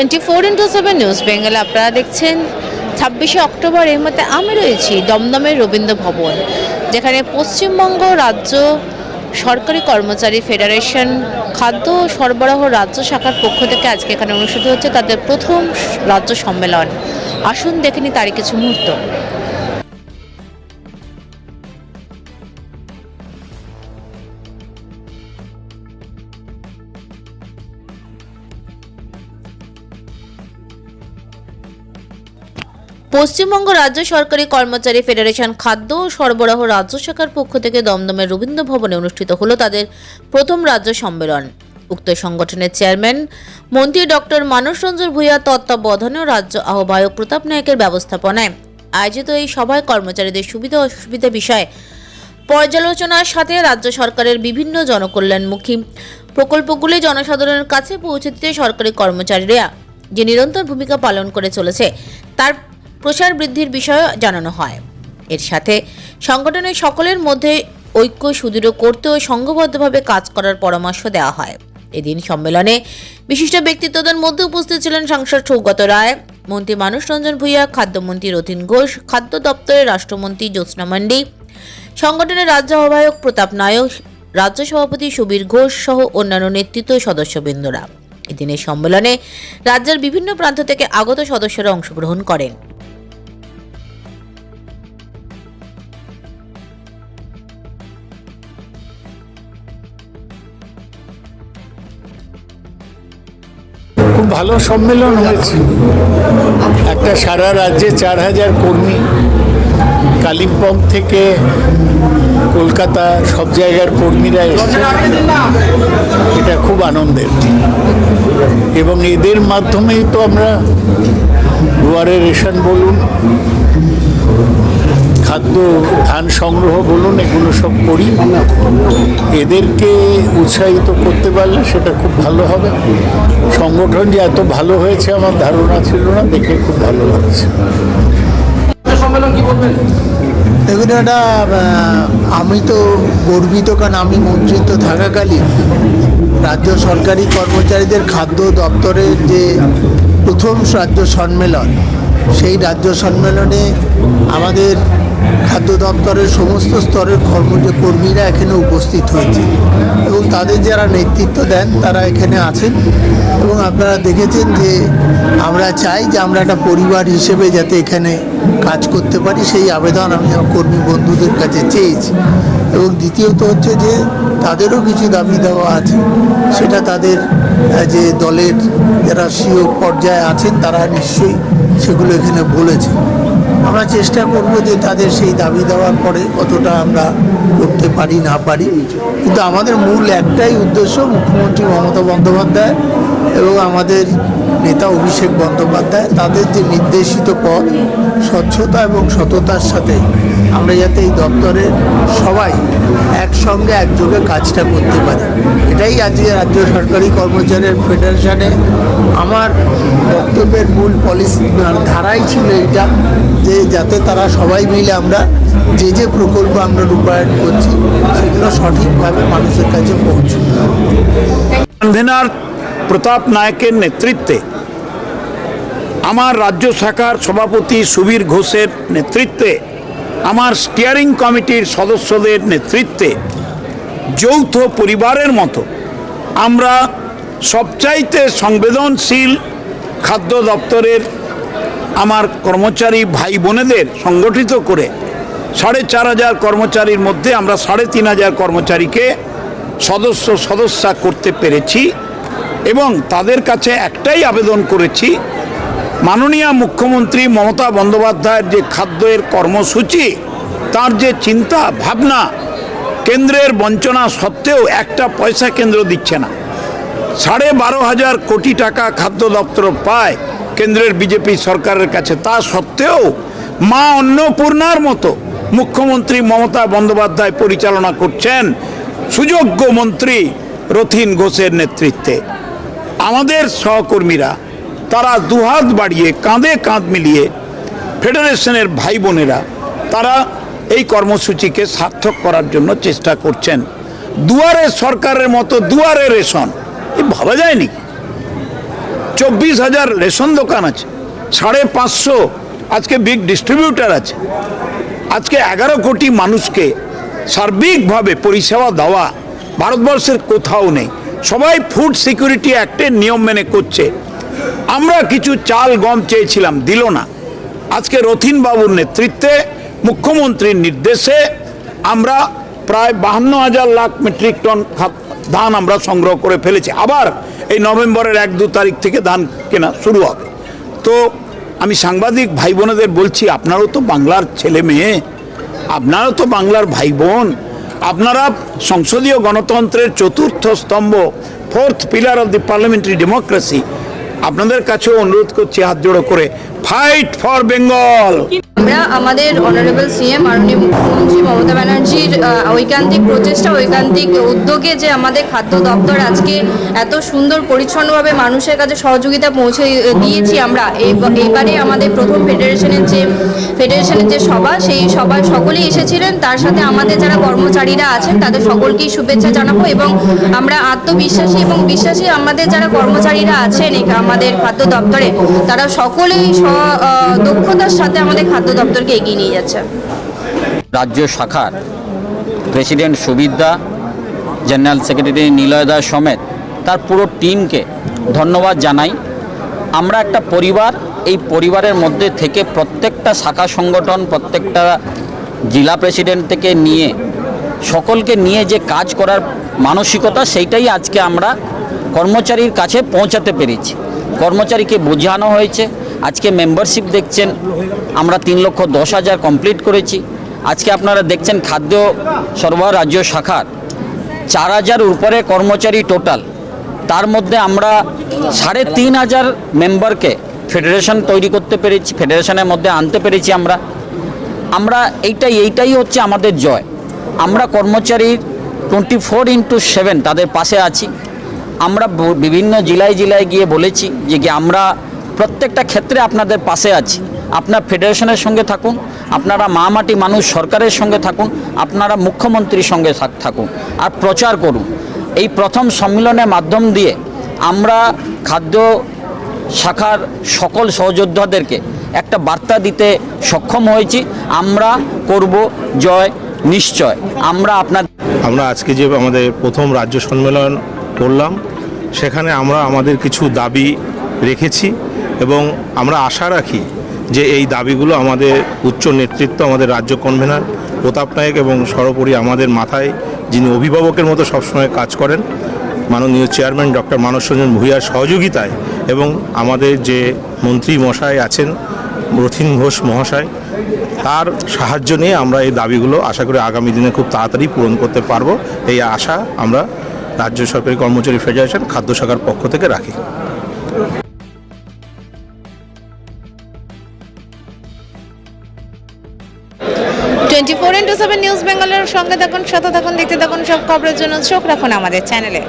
Twenty four into seven news Bengal আপনারা দেখছেন ছাব্বিশে অক্টোবর, এর মধ্যে আমি রয়েছি দমদমের রবীন্দ্র ভবন, যেখানে পশ্চিমবঙ্গ রাজ্য সরকারি কর্মচারী ফেডারেশন খাদ্য সরবরাহ রাজ্য শাখার পক্ষ থেকে আজকে এখানে অনুষ্ঠিত হচ্ছে তাদের প্রথম রাজ্য সম্মেলন। আসুন দেখেনি তারই কিছু মুহূর্ত। পশ্চিমবঙ্গ রাজ্য সরকারি কর্মচারী ফেডারেশন খাদ্য ও সরবরাহ রাজ্য শাখার পক্ষ থেকে দমদমের রবীন্দ্র ভবনে অনুষ্ঠিত হলো তাদের প্রথম রাজ্য সম্মেলন। উক্ত সংগঠনের চেয়ারম্যান মন্ত্রী ডক্টর মানস রঞ্জন ভূঁইয়া তত্ত্বাবধানে রাজ্য আহ্বায়ক প্রতাপ নায়কের ব্যবস্থাপনায় আয়োজিত এই সভায় কর্মচারীদের সুবিধা অসুবিধা বিষয়ে পর্যালোচনার সাথে রাজ্য সরকারের বিভিন্ন জনকল্যাণমুখী প্রকল্পগুলি জনসাধারণের কাছে পৌঁছে দিতে সরকারি কর্মচারীরা যে নিরন্তর ভূমিকা পালন করে চলেছে, তার প্রসার বৃদ্ধির বিষয়ে জানানো হয়। এর সাথে সংগঠনের সকলের মধ্যে ঐক্য সুদৃঢ় করতে ও সংঘবদ্ধভাবে কাজ করার পরামর্শ দেওয়া হয়। এদিন সম্মেলনে বিশিষ্ট ব্যক্তিত্বদের মধ্যে উপস্থিত ছিলেন সাংসদ সৌগত রায়, মন্ত্রী মানুষ রঞ্জন ভূঁইয়া, খাদ্যমন্ত্রী রতিন ঘোষ, খাদ্য দপ্তরের রাষ্ট্রমন্ত্রী জ্যোৎস্না মান্ডি, সংগঠনের রাজ্য আহ্বায়ক প্রতাপ নায়ক, রাজ্য সভাপতি সুবীর ঘোষ সহ অন্যান্য নেতৃত্ব সদস্যবৃন্দরা। এদিনের সম্মেলনে রাজ্যের বিভিন্ন প্রান্ত থেকে আগত সদস্যরা অংশগ্রহণ করেন। ভালো সম্মেলন হয়েছে। একটা সারা রাজ্যে চার হাজার কর্মী কালিম্পং থেকে কলকাতা সব জায়গার কর্মীরা এসেছে। এটা খুব আনন্দের। এবং এদের মাধ্যমেই তো আমরা দুয়ারে রেশন বলুন খাদ্য ধান সংগ্রহ বলুন এগুলো সব করি। এদেরকে উৎসাহিত করতে পারলে সেটা খুব ভালো হবে। সংগঠন যে এত ভালো হয়েছে আমার ধারণা ছিল না দেখে খুব ভালো লাগছে। দেখুন এটা আমি তো গর্বিত কারণ আমি মন্ত্রিত্ব থাকাকালীন রাজ্য সরকারি কর্মচারীদের খাদ্য দপ্তরের যে প্রথম রাজ্য সম্মেলন সেই রাজ্য সম্মেলনে আমাদের দপ্তরের সমস্ত স্তরের কর্ম কর্মীরা এখানে উপস্থিত হয়েছে এবং তাদের যারা নেতৃত্ব দেন তারা এখানে আছেন এবং আপনারা দেখেছেন যে আমরা চাই যে আমরা একটা পরিবার হিসেবে যাতে এখানে কাজ করতে পারি। সেই আবেদন আমি আমার কর্মী বন্ধুদের কাছে চেয়েছি এবং দ্বিতীয়ত হচ্ছে যে তাদেরও কিছু দাবি দেওয়া আছে। সেটা তাদের যে দলের যারা সিও পর্যায়ে আছেন তারা নিশ্চয়ই সেগুলো এখানে বলেছে। আমরা চেষ্টা করব যে তাদের সেই দাবি দেওয়ার পরে কতটা আমরা করতে পারি, না পারি। কিন্তু আমাদের মূল একটাই উদ্দেশ্য মুখ্যমন্ত্রী মমতা বন্দ্যোপাধ্যায় এবং আমাদের নেতা অভিষেক বন্দ্যোপাধ্যায়, তাদের যে নির্দেশিত পথ, স্বচ্ছতা এবং সততার সাথে আমরা যাতে এই দপ্তরের সবাই একসঙ্গে একযোগে কাজটা করতে পারি। এটাই আজকে রাজ্য সরকারি কর্মচারীর ফেডারেশনে আমার বক্তব্যের মূল পলিসি ধারাই ছিল এটা যে যাতে তারা সবাই মিলে আমরা যে যে প্রকল্প আমরা রূপায়ণ করছি, সেগুলো সঠিকভাবে মানুষের কাছে কনভেনার প্রতাপ নায়কের নেতৃত্বে আমার রাজ্য শাখার সভাপতি সুবীর ঘোষের নেতৃত্বে, আমার স্টিয়ারিং কমিটির সদস্যদের নেতৃত্বে যৌথ পরিবারের মতো আমরা সবচাইতে সংবেদনশীল খাদ্য দপ্তরের আমার কর্মচারী ভাই বোনেদের সংগঠিত করে সাড়ে চার হাজার কর্মচারীর মধ্যে আমরা সাড়ে তিন হাজার কর্মচারীকে সদস্য সদস্যা করতে পেরেছি এবং তাদের কাছে একটাই আবেদন করেছি মাননীয় মুখ্যমন্ত্রী মমতা বন্দ্যোপাধ্যায়ের যে খাদ্যের কর্মসূচি, তার যে চিন্তা, ভাবনা, কেন্দ্রের বঞ্চনা সত্ত্বেও একটা পয়সা কেন্দ্র দিচ্ছে না। সাড়ে বারো হাজার কোটি টাকা খাদ্য দপ্তর পায় কেন্দ্রের বিজেপি সরকারের কাছে। তা সত্ত্বেও মা অন্নপূর্ণার মতো মুখ্যমন্ত্রী মমতা বন্দ্যোপাধ্যায় পরিচালনা করছেন সুযোগ্য মন্ত্রী রথিন ঘোষের নেতৃত্বে। আমাদের সহকর্মীরা তারা দুহাত বাড়িয়ে, কাঁধে কাঁধ মিলিয়ে ফেডারেশনের ভাই বোনেরা তারা এই কর্মসূচিকে সার্থক করার জন্য চেষ্টা করছেন। দুয়ারে সরকারের মতো দুয়ারে রেশন, এ ভাবা যায়নি চব্বিশ হাজার রেশন দোকান আছে, সাড়ে পাঁচশো আজকে বিগ ডিস্ট্রিবিউটার আছে। আজকে এগারো কোটি মানুষকে সার্বিকভাবে পরিষেবা দেওয়া ভারতবর্ষের কোথাও নেই। সবাই ফুড সিকিউরিটি অ্যাক্টের নিয়ম মেনে করছে। আমরা কিছু চাল গম চেয়েছিলাম, দিল না। আজকে রথিন বাবুর নেতৃত্বে, মুখ্যমন্ত্রীর নির্দেশে আমরা প্রায় বাহান্ন হাজার লাখ মেট্রিক টন ধান আমরা সংগ্রহ করে ফেলেছি। আবার এই নভেম্বরের এক দু তারিখ থেকে ধান কেনা শুরু হবে। তো আমি সাংবাদিক ভাই বোনেদের বলছি, আপনারও তো বাংলার ছেলে মেয়ে, আপনারও তো বাংলার ভাই বোন আপনারা সংসদীয় গণতন্ত্রের চতুর্থ স্তম্ভ, fourth pillar of the parliamentary democracy আপনাদের কাছে অনুরোধ করছি হাত জোড়ো করে। ফাইট ফর বেঙ্গল আমরা আমাদের অনারেবল সিএম মাননীয় মুখ্যমন্ত্রী মমতা ব্যানার্জির ঐকান্তিক প্রচেষ্টা, ঐকান্তিক উদ্যোগে যে আমাদের খাদ্য দপ্তর আজকে এত সুন্দর পরিচ্ছন্নভাবে মানুষের কাছে সহযোগিতা পৌঁছে দিয়েছি আমরা। এইবারে আমাদের প্রথম ফেডারেশনের যে ফেডারেশনের যে সভা, সেই সভায় সকলেই এসেছিলেন। তার সাথে আমাদের যারা কর্মচারীরা আছেন, তাদের সকলকেই শুভেচ্ছা জানাব এবং আমরা আত্মবিশ্বাসী এবং বিশ্বাসী আমাদের যারা কর্মচারীরা আছেন আমাদের খাদ্য দপ্তরে, তারা সকলেই দক্ষতার সাথে আমাদের খাদ্য দপ্তরকে এগিয়ে নিয়ে যাচ্ছে। রাজ্য শাখার president Subidya, general secretary Niloy Das সমেত তার পুরো টিমকে ধন্যবাদ জানাই। আমরা একটা পরিবার, এই পরিবারের মধ্যে থেকে প্রত্যেকটা শাখা সংগঠন, প্রত্যেকটা জেলা প্রেসিডেন্ট থেকে নিয়ে, সকলকে নিয়ে যে কাজ করার মানসিকতা, সেইটাই আজকে আমরা কর্মচারীর কাছে পৌঁছাতে পেরেছি। কর্মচারীকে বোঝানো হয়েছে আজকে মেম্বারশিপ দেখছেন, আমরা তিন লক্ষ দশ হাজার কমপ্লিট করেছি। আজকে আপনারা দেখছেন খাদ্য সরবরাহ রাজ্য শাখার চার হাজার উপরে কর্মচারী টোটাল তার মধ্যে আমরা সাড়ে তিন হাজার মেম্বারকে ফেডারেশন তৈরি করতে পেরেছি ফেডারেশনের মধ্যে আনতে পেরেছি আমরা। আমরা এইটাই এইটাই হচ্ছে আমাদের জয়। আমরা কর্মচারীর টোয়েন্টি ফোর ইন্টু সেভেন তাদের পাশে আছি। আমরা বিভিন্ন জেলায় জেলায় গিয়ে বলেছি যে আমরা প্রত্যেকটা ক্ষেত্রে আপনাদের পাশে আছি। আপনার ফেডারেশনের সঙ্গে থাকুন, আপনারা মা মাটি মানুষ সরকারের সঙ্গে থাকুন, আপনারা মুখ্যমন্ত্রীর সঙ্গে থাকুন আর প্রচার করুন। এই প্রথম সম্মেলনের মাধ্যম দিয়ে আমরা খাদ্য শাখার সকল সহযোদ্ধাদেরকে একটা বার্তা দিতে সক্ষম হয়েছি, আমরা করব জয় নিশ্চয়। আমরা আপনার আমরা আজকে যে আমাদের প্রথম রাজ্য সম্মেলন করলাম, সেখানে আমরা আমাদের কিছু দাবি রেখেছি। এবং আমরা আশা রাখি যে এই দাবিগুলো আমাদের উচ্চ নেতৃত্ব, আমাদের রাজ্য কনভেনার প্রতাপ নায়ক এবং সর্বোপরি আমাদের মাথায়, যিনি অভিভাবকের মতো সবসময় কাজ করেন, মাননীয় চেয়ারম্যান ডক্টর মানস রঞ্জন সহযোগিতায় এবং আমাদের যে মন্ত্রী মশাই আছেন, রথিন ঘোষ মহাশয়, তার সাহায্য নিয়ে আমরা এই দাবিগুলো আশা করি আগামী দিনে খুব তাড়াতাড়ি পূরণ করতে পারব। এই আশা আমরা রাজ্য সরকারি কর্মচারী ফেডারেশন খাদ্য শাখার পক্ষ থেকে রাখি। নিউজ বেঙ্গলের সঙ্গে থাকুন, সাথে থাকুন, দেখতে থাকুন সব খবরের জন্য চোখ রাখুন আমাদের চ্যানেলে।